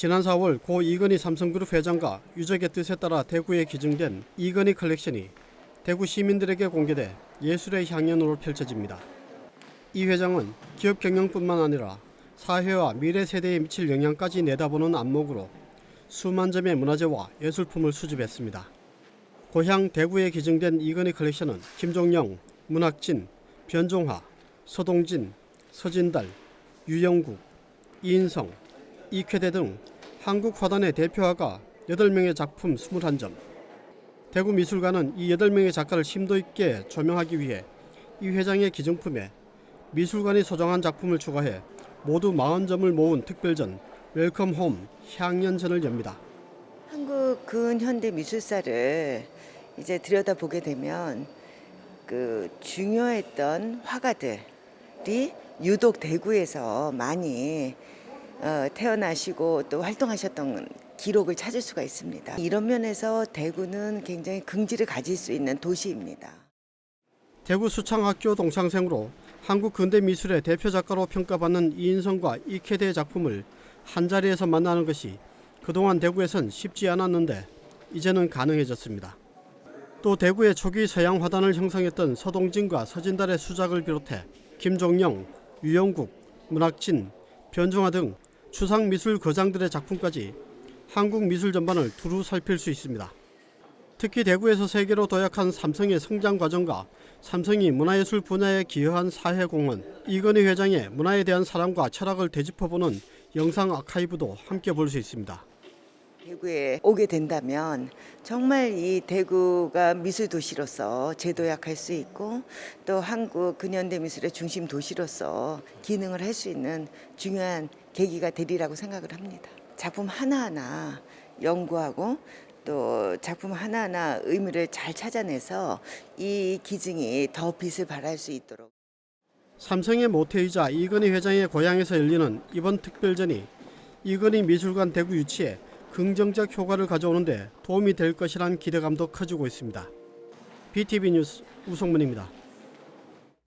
지난 4월 고 이건희 삼성그룹 회장과 유족의 뜻에 따라 대구에 기증된 이건희 컬렉션이 대구 시민들에게 공개돼 예술의 향연으로 펼쳐집니다. 이 회장은 기업 경영뿐만 아니라 사회와 미래 세대에 미칠 영향까지 내다보는 안목으로 수만 점의 문화재와 예술품을 수집했습니다. 고향 대구에 기증된 이건희 컬렉션은 김종영, 문학진, 변종하, 서동진, 서진달, 유영국, 이인성, 이쾌대 등 한국 화단의 대표화가 8명의 작품 21점. 대구 미술관은 이 8명의 작가를 심도 있게 조명하기 위해 이 회장의 기증품에 미술관이 소장한 작품을 추가해 모두 40점을 모은 특별전 웰컴 홈 향연전을 엽니다. 한국 근현대 미술사를 이제 들여다보게 되면 그 중요했던 화가들이 유독 대구에서 많이 어, 태어나시고 또 활동하셨던 기록을 찾을 수가 있습니다. 이런 면에서 대구는 굉장히 긍지를 가질 수 있는 도시입니다. 대구 수창학교 동창생으로 한국 근대 미술의 대표 작가로 평가받는 이인성과 이케대의 작품을 한 자리에서 만나는 것이 그동안 대구에선 쉽지 않았는데 이제는 가능해졌습니다. 또 대구의 초기 서양 화단을 형성했던 서동진과 서진달의 수작을 비롯해 김종영, 유영국, 문학진, 변종화 등 추상 미술 거장들의 작품까지 한국 미술 전반을 두루 살필 수 있습니다. 특히 대구에서 세계로 도약한 삼성의 성장 과정과 삼성이 문화예술 분야에 기여한 사회공헌, 이건희 회장의 문화에 대한 사랑과 철학을 되짚어보는 영상 아카이브도 함께 볼 수 있습니다. 대구에 오게 된다면 정말 이 대구가 미술 도시로서 재도약할 수 있고 또 한국 근현대 미술의 중심 도시로서 기능을 할 수 있는 중요한 계기가 되리라고 생각을 합니다. 작품 하나하나 연구하고 또 작품 하나하나 의미를 잘 찾아내서 이 기증이 더 빛을 발할 수 있도록 삼성의 모태이자 이건희 회장의 고향에서 열리는 이번 특별전이 이건희 미술관 대구 유치에 긍정적 효과를 가져오는데 도움이 될 것이란 기대감도 커지고 있습니다. BTV 뉴스 우성문입니다.